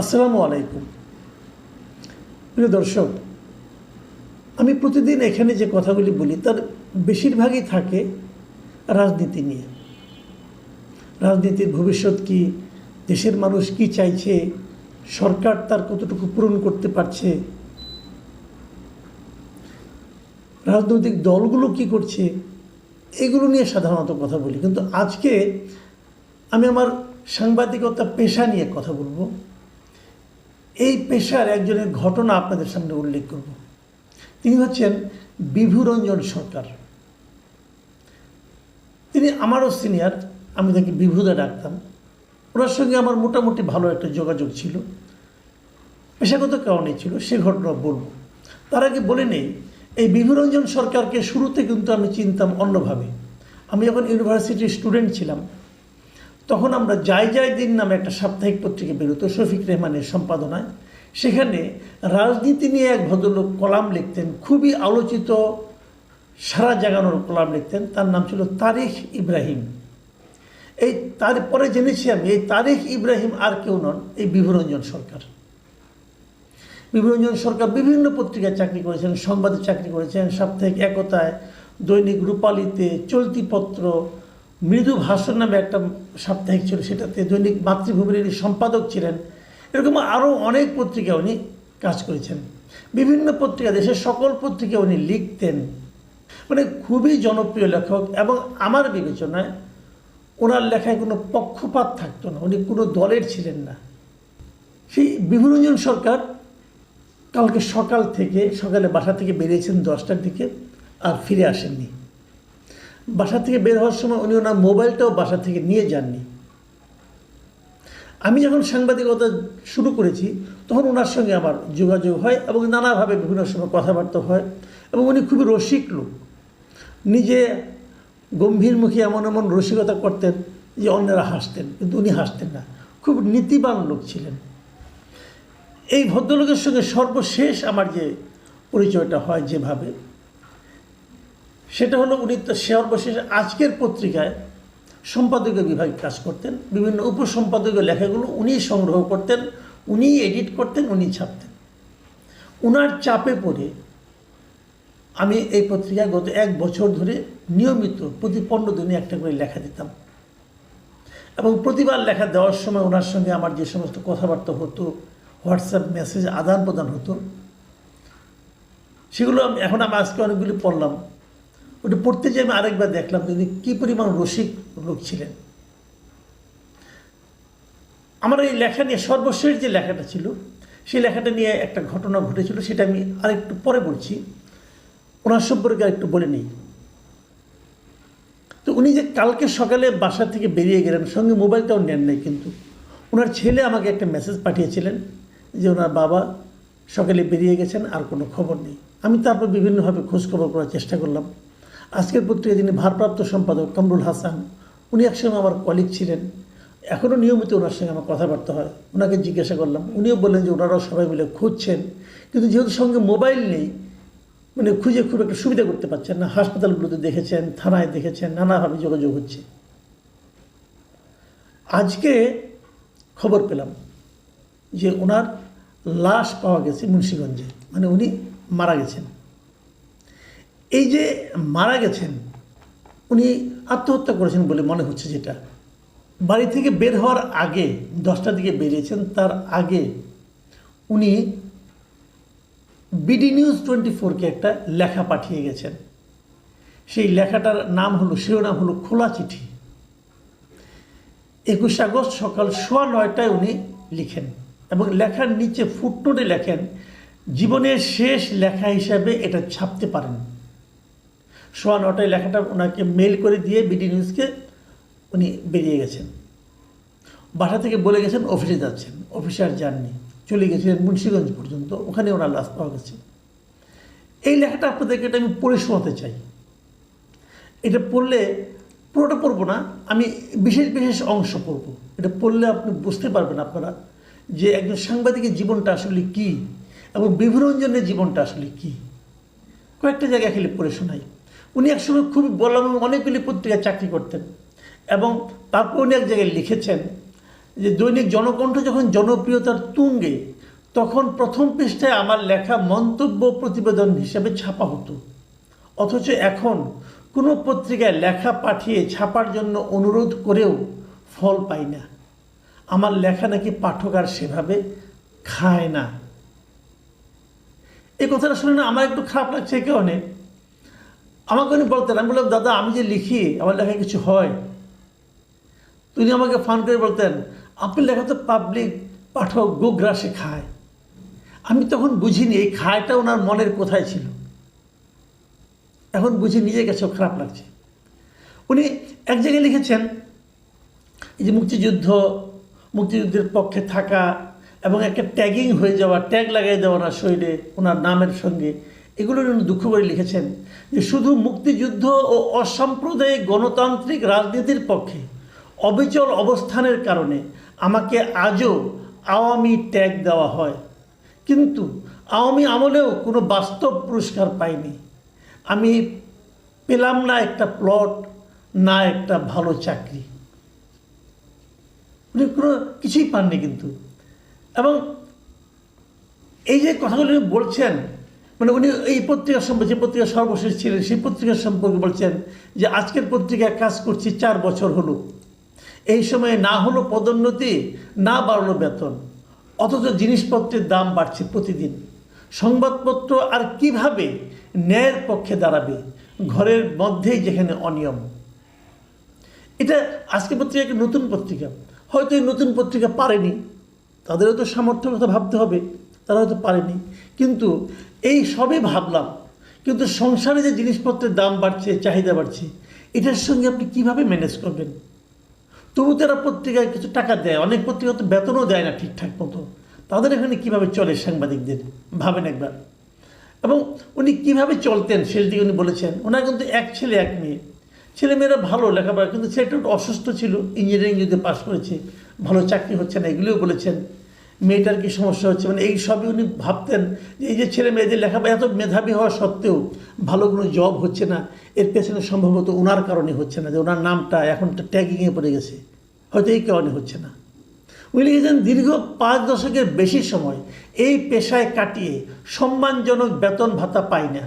আসসালামু আলাইকুম। প্রিয় দর্শক, আমি প্রতিদিন এখানে যে কথাগুলি বলি, তার বেশিরভাগই থাকে রাজনীতি নিয়ে। রাজনীতির ভবিষ্যৎ কি, দেশের মানুষ কি চাইছে, সরকার তার কতটুকু পূরণ করতে পারছে, রাজনৈতিক দলগুলো কি করছে, এগুলো নিয়ে সাধারণত কথা বলি। কিন্তু আজকে আমি আমার সাংবাদিকতা পেশা নিয়ে কথা বলব। এই পেশার একজনের ঘটনা আপনাদের সামনে উল্লেখ করব। তিনি হচ্ছেন বিভুরঞ্জন সরকার। তিনি আমারও সিনিয়র, আমি তাকে বিভুদা ডাকতাম। ওনার সঙ্গে আমার মোটামুটি ভালো একটা যোগাযোগ ছিল। পেশাগত কারণেই ছিল, সে ঘটনা বলব। তার আগে বলে নেই, এই বিভুরঞ্জন সরকারকে শুরুতে কিন্তু আমি চিনতাম অন্যভাবে। আমি যখন ইউনিভার্সিটির স্টুডেন্ট ছিলাম তখন আমরা যাই যাই দিন নামে একটা সাপ্তাহিক পত্রিকা বেরোতো শফিক রেহমানের সম্পাদনায়। সেখানে রাজনীতি নিয়ে এক ভদ্রলোক কলাম লিখতেন, খুবই আলোচিত, সারা জাগানোর কলাম লিখতেন, তার নাম ছিল তারিখ ইব্রাহিম। এই তারপরে জেনেছি আমি, এই তারিখ ইব্রাহিম আর কেউ নন, এই বিভুরঞ্জন সরকার। বিভুরঞ্জন সরকার বিভিন্ন পত্রিকায় চাকরি করেছেন, সংবাদে চাকরি করেছেন, সাপ্তাহিক একতায়, দৈনিক রূপালীতে চলতিপত্র মৃদু ভাষণ নামে একটা সাপ্তাহিক ছিল, সেটাতে দৈনিক মাতৃভূমির ইনি সম্পাদক ছিলেন, এরকম আরও অনেক পত্রিকা উনি কাজ করেছেন। বিভিন্ন পত্রিকা, দেশের সকল পত্রিকা উনি লিখতেন। মানে খুবই জনপ্রিয় লেখক এবং আমার বিবেচনায় ওনার লেখায় কোনো পক্ষপাত থাকতো না, উনি কোনো দলের ছিলেন না। সেই বিভুরঞ্জন সরকার কালকে সকাল থেকে, সকালে বাসা থেকে বেরিয়েছেন দশটার দিকে আর ফিরে আসেননি। বাসা থেকে বের হওয়ার সময় উনি ওনার মোবাইলটাও বাসা থেকে নিয়ে যাননি। আমি যখন সাংবাদিকতা শুরু করেছি, তখন ওনার সঙ্গে আমার যোগাযোগ হয় এবং নানাভাবে বিভিন্ন সময় কথাবার্তা হয় এবং উনি খুবই রসিক লোক। নিজে গম্ভীর মুখে এমন এমন রসিকতা করতেন যে অন্যরা হাসতেন, কিন্তু উনি হাসতেন না। খুব নীতিবান লোক ছিলেন। এই ভদ্রলোকের সঙ্গে সর্বশেষ আমার যে পরিচয়টা হয় যেভাবে সেটা হলো উনি তো সর্বশেষ আজকের পত্রিকায় সম্পাদকীয় বিভাগে কাজ করতেন, বিভিন্ন উপসম্পাদকীয় লেখাগুলো উনি সংগ্রহ করতেন, উনি এডিট করতেন, উনি ছাপতেন। উনার চাপে পড়ে আমি এই পত্রিকায় গত এক বছর ধরে নিয়মিত প্রতি পনেরো দিনে একটা করে লেখা দিতাম। এবং প্রতিবার লেখা দেওয়ার সময় ওনার সঙ্গে আমার যে সমস্ত কথাবার্তা হতো, হোয়াটসঅ্যাপ মেসেজ আদান প্রদান হতো, সেগুলো এখন আমি আজকে অনেকগুলি পড়লাম। ওটা পড়তে যেয়ে আমি আরেকবার দেখলাম তিনি কী পরিমাণ রসিক লোক ছিলেন। আমার এই লেখা নিয়ে সর্বশেষ যে লেখাটা ছিল, সেই লেখাটা নিয়ে একটা ঘটনা ঘটেছিল, সেটা আমি আরেকটু পরে বলছি। ওনার সম্পর্কে আরেকটু বলে নিই। তো উনি যে কালকে সকালে বাসা থেকে বেরিয়ে গেলেন, সঙ্গে মোবাইলটাও নেন নাই কিন্তু। ওনার ছেলে আমাকে একটা মেসেজ পাঠিয়েছিলেন যে ওনার বাবা সকালে বেরিয়ে গেছেন, আর কোনো খবর নেই। আমি তারপর বিভিন্নভাবে খোঁজখবর করার চেষ্টা করলাম। আজকের পত্রিকায় যিনি ভারপ্রাপ্ত সম্পাদক কামরুল হাসান, উনি একসময় আমার কলিগ ছিলেন। এখনও নিয়মিত ওনার সঙ্গে আমার কথাবার্তা হয়। ওনাকে জিজ্ঞাসা করলাম। উনিও বললেন যে ওনারাও সবাই মিলে খুঁজছেন। কিন্তু যেহেতু সঙ্গে মোবাইল নেই মানে খুঁজে খুব একটা সুবিধা করতে পারছেন না। হাসপাতালগুলোতে দেখেছেন, থানায় দেখেছেন, নানাভাবে যোগাযোগ হচ্ছে। আজকে খবর পেলাম যে ওনার লাশ পাওয়া গেছে মুন্সীগঞ্জে। মানে উনি মারা গেছেন। এই যে মারা গেছেন, উনি আত্মহত্যা করেছেন বলে মনে হচ্ছে যেটা। বাড়ি থেকে বের হওয়ার আগে দশটার দিকে বেরিয়েছেন, তার আগে উনি বিডি নিউজ টোয়েন্টি ফোরকে একটা লেখা পাঠিয়ে গেছেন। সেই লেখাটার নাম হলো, শিরোনাম হলো খোলা চিঠি। একুশে আগস্ট সকাল সোয়া নয়টায় উনি লিখেন এবং লেখার নিচে ফুটনোটে লেখেন, জীবনের শেষ লেখা হিসাবে এটা ছাপতে পারেন। সোয়া নটায় লেখাটা ওনাকে মেল করে দিয়ে বিডি নিউজকে উনি বেরিয়ে গেছেন। বাসা থেকে বলে গেছেন অফিসে যাচ্ছেন। অফিসে আর যাননি। চলে গেছিলেন মুন্সিগঞ্জ পর্যন্ত। ওখানে ওনার লাশ পাওয়া গেছে। এই লেখাটা আপনাদেরকে এটা আমি পড়ে শোনাতে চাই। এটা পড়লে পুরোটা পড়ব না, আমি বিশেষ বিশেষ অংশ পড়ব। এটা পড়লে আপনি বুঝতে পারবেন আপনারা যে একজন সাংবাদিকের জীবনটা আসলে কী এবং বিভরঞ্জনের জীবনটা আসলে কী। কয়েকটা জায়গায় খেলে পড়ে শোনাই। উনি একসময় খুবই বললাম অনেকগুলি পত্রিকায় চাকরি করতেন এবং তারপর উনি এক জায়গায় লিখেছেন যে, দৈনিক জনকণ্ঠ যখন জনপ্রিয়তার তুঙ্গে, তখন প্রথম পৃষ্ঠায় আমার লেখা মন্তব্য প্রতিবেদন হিসেবে ছাপা হতো। অথচ এখন কোনো পত্রিকায় লেখা পাঠিয়ে ছাপার জন্য অনুরোধ করেও ফল পাই না। আমার লেখা নাকি পাঠক আর সেভাবে খায় না। এই কথাটা শুনে না আমার একটু খারাপ লাগছে কেউ অনেক আমাকে উনি বলতেন, আমি বললাম, দাদা, আমি যে লিখি, আমার লেখায় কিছু হয়? তিনি আমাকে ফান করে বলতেন আপনার লেখা তো পাবলিক পাঠক গোগ্রাসে খায় আমি তখন বুঝিনি, এই খায়টা ওনার মনের কোথায় ছিল। এখন বুঝি নিজের কাছেও খারাপ লাগছে। উনি এক জায়গায় লিখেছেন, এই যে মুক্তিযুদ্ধ, মুক্তিযুদ্ধের পক্ষে থাকা এবং একটা ট্যাগিং হয়ে যাওয়া ট্যাগ লাগাই দেওয়া ওনার শরীরে ওনার নামের সঙ্গে এগুলো উনি দুঃখ করে লিখেছেন যে শুধু মুক্তিযুদ্ধ ও অসাম্প্রদায়িক গণতান্ত্রিক রাজনীতির পক্ষে অবিচল অবস্থানের কারণে আমাকে আজও আওয়ামী ট্যাগ দেওয়া হয়। কিন্তু আওয়ামী আমলেও কোনো বাস্তব পুরস্কার পাইনি। আমি পেলাম না একটা প্লট, না একটা ভালো চাকরি। উনি কোনো কিছুই পাননি কিন্তু। এবং এই যে কথাগুলো বলছেন মানে উনি এই পত্রিকা সম্পর্কে, যে পত্রিকা সর্বশেষ ছিলেন, সেই পত্রিকার সম্পর্কে বলছেন যে আজকের পত্রিকায় কাজ করছি চার বছর হলো। এই সময়ে না হলো পদোন্নতি, না বাড়লো বেতন। অথচ জিনিসপত্রের দাম বাড়ছে প্রতিদিন। সংবাদপত্র আর কীভাবে ন্যায়ের পক্ষে দাঁড়াবে? ঘরের মধ্যেই যেখানে অনিয়ম। এটা আজকে পত্রিকা একটা নতুন পত্রিকা। হয়তো এই নতুন পত্রিকা পারেনি। তাদেরও তো সামর্থ্য কথা ভাবতে হবে। তারা হয়তো পারেনি। কিন্তু এই সবই ভাবলাম, কিন্তু সংসারে যে জিনিসপত্রের দাম বাড়ছে, চাহিদা বাড়ছে, এটার সঙ্গে আপনি কীভাবে ম্যানেজ করবেন? তবু তারা পত্রিকায় কিছু টাকা দেয়, অনেক পত্রিকা তো বেতনও দেয় না ঠিকঠাক মতো। তাদের এখানে কীভাবে চলে সাংবাদিকদের? ভাবেন একবার। এবং উনি কীভাবে চলতেন, শেষ দিকে উনি বলেছেন, ওনার কিন্তু এক ছেলে, এক মেয়ে। ছেলেমেয়েরা ভালো লেখাপড়া, কিন্তু একটু অসুস্থ ছিল ইঞ্জিনিয়ারিং যদি পাশ করেছে, ভালো চাকরি হচ্ছে না, এগুলিও বলেছেন। মেয়েটার কি সমস্যা হচ্ছে? মানে এই সবই উনি ভাবতেন যে এই যে ছেলে মেয়েদের লেখাপড়া এত মেধাবী হওয়া সত্ত্বেও ভালো কোনো জব হচ্ছে না। এর পেছনে সম্ভবত ওনার কারণে হচ্ছে না, যে ওনার নামটা এখন ট্যাগিংয়ে পড়ে গেছে। হয়তো এই কারণে হচ্ছে না। উনি লিখেছেন, দীর্ঘ পাঁচ দশকের বেশি সময় এই পেশায় কাটিয়ে সম্মানজনক বেতন ভাতা পাই না।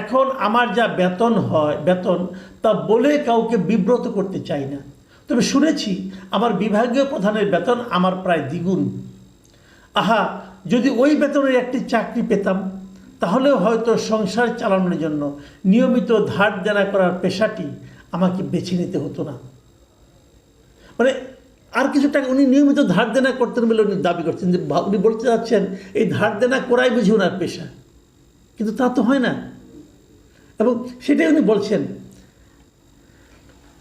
এখন আমার যা বেতন হয়, বেতন, তা বলে কাউকে বিব্রত করতে চাই না। তবে শুনেছি, আমার বিভাগীয় প্রধানের বেতন আমার প্রায় দ্বিগুণ। আহা, যদি ওই বেতনের একটি চাকরি পেতাম, তাহলেও হয়তো সংসার চালানোর জন্য নিয়মিত ধার দেনা করার পেশাটি আমাকে বেছে নিতে হতো না। মানে আর কিছু টাকা উনি নিয়মিত ধার দেনা করতেন বলে উনি দাবি করছেন যে উনি বলতে চাচ্ছেন, এই ধার দেনা করাই বুঝি ওনার পেশা। কিন্তু তা তো হয় না। এবং সেটাই উনি বলছেন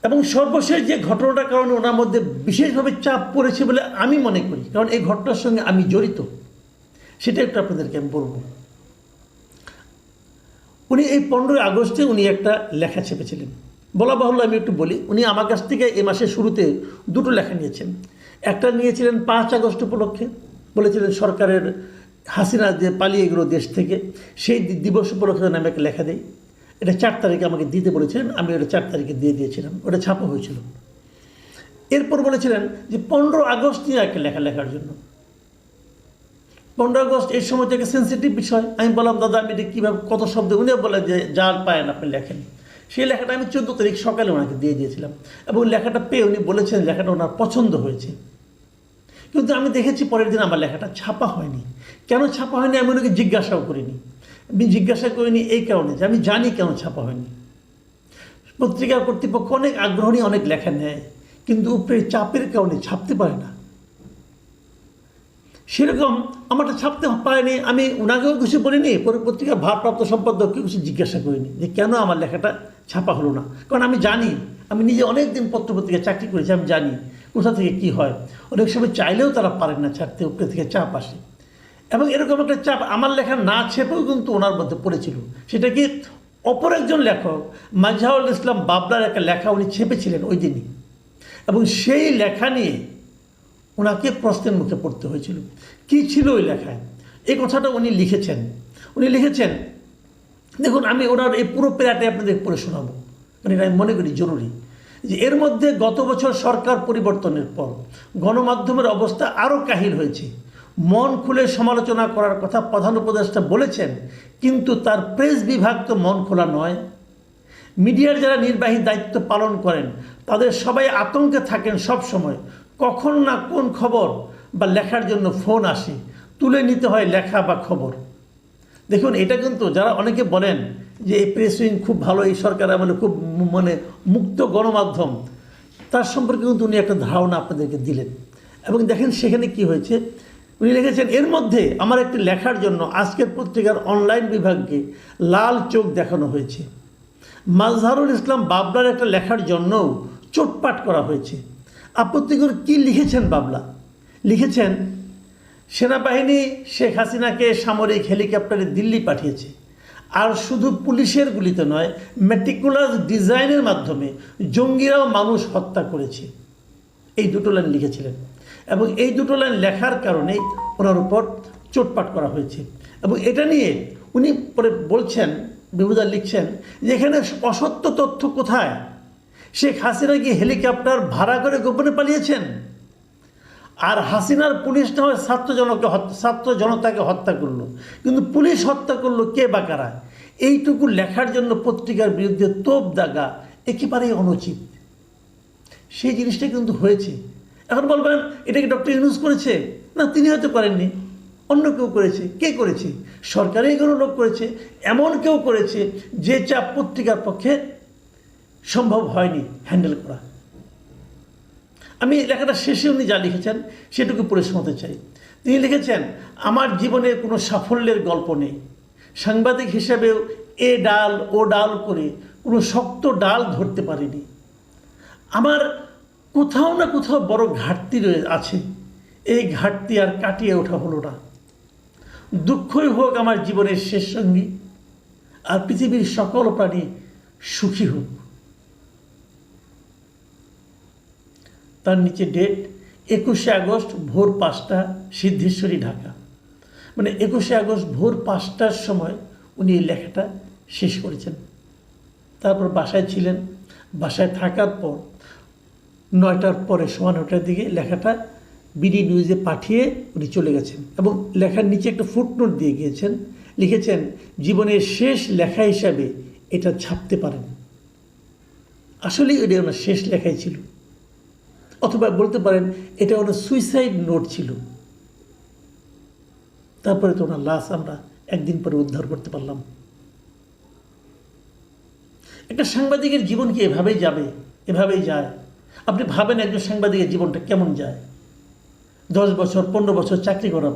এবং সর্বশেষ যে ঘটনাটার কারণে ওনার মধ্যে বিশেষভাবে চাপ পড়েছে বলে আমি মনে করি। কারণ এই ঘটনার সঙ্গে আমি জড়িত, সেটা একটু আপনাদেরকে আমি বলব। উনি এই পনেরোই আগস্টে উনি একটা লেখা ছেপেছিলেন বলা বাহুল্য আমি একটু বলি, উনি আমার কাছ থেকে এ মাসের শুরুতে দুটো লেখা নিয়েছেন। একটা নিয়েছিলেন পাঁচ আগস্ট উপলক্ষে, বলেছিলেন সরকারের হাসিনা যে পালিয়ে গেল দেশ থেকে, সেই দিবস উপলক্ষে যেন আমি একটা লেখা দিই। এটা চার তারিখে আমাকে দিতে বলেছিলেন, আমি ওটা চার তারিখে দিয়ে দিয়েছিলাম, ওটা ছাপা হয়েছিল। এরপর বলেছিলেন যে পনেরো আগস্ট নিয়ে একটা লেখা লেখার জন্য। পনেরো আগস্ট এই সময় থেকে সেন্সিটিভ বিষয়। আমি বললাম, দাদা, আমি এটা কীভাবে, কত শব্দ? উনিও বলেন যে, যার পায়েন আপনি লেখেন। সেই লেখাটা আমি চোদ্দ তারিখ সকালে ওনাকে দিয়ে দিয়েছিলাম এবং লেখাটা পেয়ে উনি বলেছেন লেখাটা ওনার পছন্দ হয়েছে। কিন্তু আমি দেখেছি পরের দিন আমার লেখাটা ছাপা হয়নি। কেন ছাপা হয়নি আমি ওনাকে জিজ্ঞাসাও করিনি। আমি জিজ্ঞাসা করিনি এই কারণে যে আমি জানি কেন ছাপা হয়নি। পত্রিকার কর্তৃপক্ষ অনেক আগ্রহ নিয়ে অনেক লেখা নেয়, কিন্তু উপরে চাপের কারণে ছাপতে পারে না। সেরকম আমারটা ছাপতে পারেনি, আমি ওনাকেও কিছু বলিনি, পরে পত্রিকার ভারপ্রাপ্ত সম্পাদককে কিছু জিজ্ঞাসা করিনি যে কেন আমার লেখাটা ছাপা হলো না। কারণ আমি জানি, আমি নিজে অনেক দিন পত্রপত্রিকা চাকরি করেছি, আমি জানি কোথা থেকে কি হয়। অনেক সময় চাইলেও তারা পারেন না, ছাড়তে উপরে থেকে চাপ আসে। এবং এরকম একটা চাপ আমার লেখা না ছেপেও কিন্তু ওনার মধ্যে পড়েছিল। সেটা কি অপর একজন লেখক, মাঝহাউল ইসলাম বাবলার একটা লেখা উনি ছেপেছিলেন ওই দিনই। এবং সেই লেখা নিয়ে ওনাকে প্রশ্নের মুখে পড়তে হয়েছিল। কি ছিল ওই লেখায়? এই কথাটা উনি লিখেছেন। উনি লিখেছেন, দেখুন, আমি ওনার এই পুরো প্যারাটে আপনাদের পড়ে শোনাবো। মানে আমি মনে করি জরুরি যে এর মধ্যে গত বছর সরকার পরিবর্তনের পর গণমাধ্যমের অবস্থা আরও কাহিল হয়েছে। মন খুলে সমালোচনা করার কথা প্রধান উপদেষ্টা বলেছেন, কিন্তু তার প্রেস বিভাগ তো মন খোলা নয়। মিডিয়ার যারা নির্বাহী দায়িত্ব পালন করেন, তাদের সবাই আতঙ্কে থাকেন সব সময়। কখন না কোন খবর বা লেখার জন্য ফোন আসে, তুলে নিতে হয় লেখা বা খবর। দেখুন, এটা কিন্তু যারা অনেকে বলেন যে এই প্রেস উইং খুব ভালো, এই সরকার আমলে খুব মানে মুক্ত গণমাধ্যম, তার সম্পর্কে কিন্তু উনি একটা ধারণা আপনাদেরকে দিলেন। এবং দেখেন সেখানে কি হয়েছে উনি লিখেছেন, এর মধ্যে আমার একটি লেখার জন্য আজকের পত্রিকার অনলাইন বিভাগকে লাল চোখ দেখানো হয়েছে। মাজহারুল ইসলাম বাবলার একটা লেখার জন্যও চোটপাট করা হয়েছে। আপত্তি করে কী লিখেছেন বাবলা? লিখেছেন, সেনাবাহিনী শেখ হাসিনাকে সামরিক হেলিকপ্টারে দিল্লি পাঠিয়েছে। আর শুধু পুলিশের গুলিতে নয়, মেটিকুলাস ডিজাইনের মাধ্যমে জঙ্গিরাও মানুষ হত্যা করেছে। এই দুটো লাইন লিখেছিলেন। এবং এই দুটো লাইন লেখার কারণে ওনার উপর চোটপাট করা হয়েছে। এবং এটা নিয়ে উনি পরে বলছেন বিভুদা লিখছেন যে এখানে অসত্য তথ্য কোথায়? শেখ হাসিনা কি হেলিকপ্টার ভাড়া করে গোপনে পালিয়েছেন? আর হাসিনার পুলিশ না হয় ছাত্র জনকে হত্যা ছাত্র জনতাকে হত্যা করল। কিন্তু পুলিশ হত্যা করল কে বা কারা? এইটুকু লেখার জন্য পত্রিকার বিরুদ্ধে তোপ দাগা একেবারেই অনুচিত। সেই জিনিসটা কিন্তু হয়েছে। এখন বলবেন এটা কি ডক্টর ইউনুস করেছে? না, তিনি হয়তো করেননি। অন্য কেউ করেছে। কে করেছে? সরকারি কোনো লোক করেছে। এমন কেউ করেছে যে চাপ পত্রিকার পক্ষে সম্ভব হয়নি হ্যান্ডেল করা। আমি লেখাটা শেষে উনি যা লিখেছেন, সেটুকু পড়ে শোনাতে চাই। তিনি লিখেছেন, আমার জীবনে কোনো সাফল্যের গল্প নেই। সাংবাদিক হিসেবেও এ ডাল, ও ডাল করে কোনো শক্ত ডাল ধরতে পারিনি। আমার কোথাও না কোথাও বড় ঘাটতি রয়ে আছে। এই ঘাটতি আর কাটিয়ে ওঠা হলো না। দুঃখই হোক আমার জীবনের শেষ সঙ্গী, আর পৃথিবীর সকল প্রাণী সুখী হোক। তার নিচে ডেট একুশে আগস্ট, ভোর পাঁচটা, সিদ্ধেশ্বরী, ঢাকা। মানে একুশে আগস্ট, ভোর পাঁচটার সময় উনি এই লেখাটা শেষ করেছেন। তারপর বাসায় ছিলেন। বাসায় থাকার পর নয়টার পরে সোয়া নয়টার দিকে লেখাটা বিডি নিউজে পাঠিয়ে উনি চলে গেছেন এবং লেখার নিচে একটা ফুটনোট দিয়ে গিয়েছেন, লিখেছেন, জীবনের শেষ লেখা হিসাবে এটা ছাপতে পারেন। আসলেই এটা ওনার শেষ লেখাই ছিল। অথবা বলতে পারেন, এটা ওনার সুইসাইড নোট ছিল। তারপরে তো ওনার লাশ আমরা একদিন পরে উদ্ধার করতে পারলাম। একটা সাংবাদিকের জীবন কি এভাবেই যাবে, এভাবেই যায়? আপনি ভাবেন একজন সাংবাদিকের জীবনটা কেমন যায়? দশ বছর পনেরো বছর চাকরি করার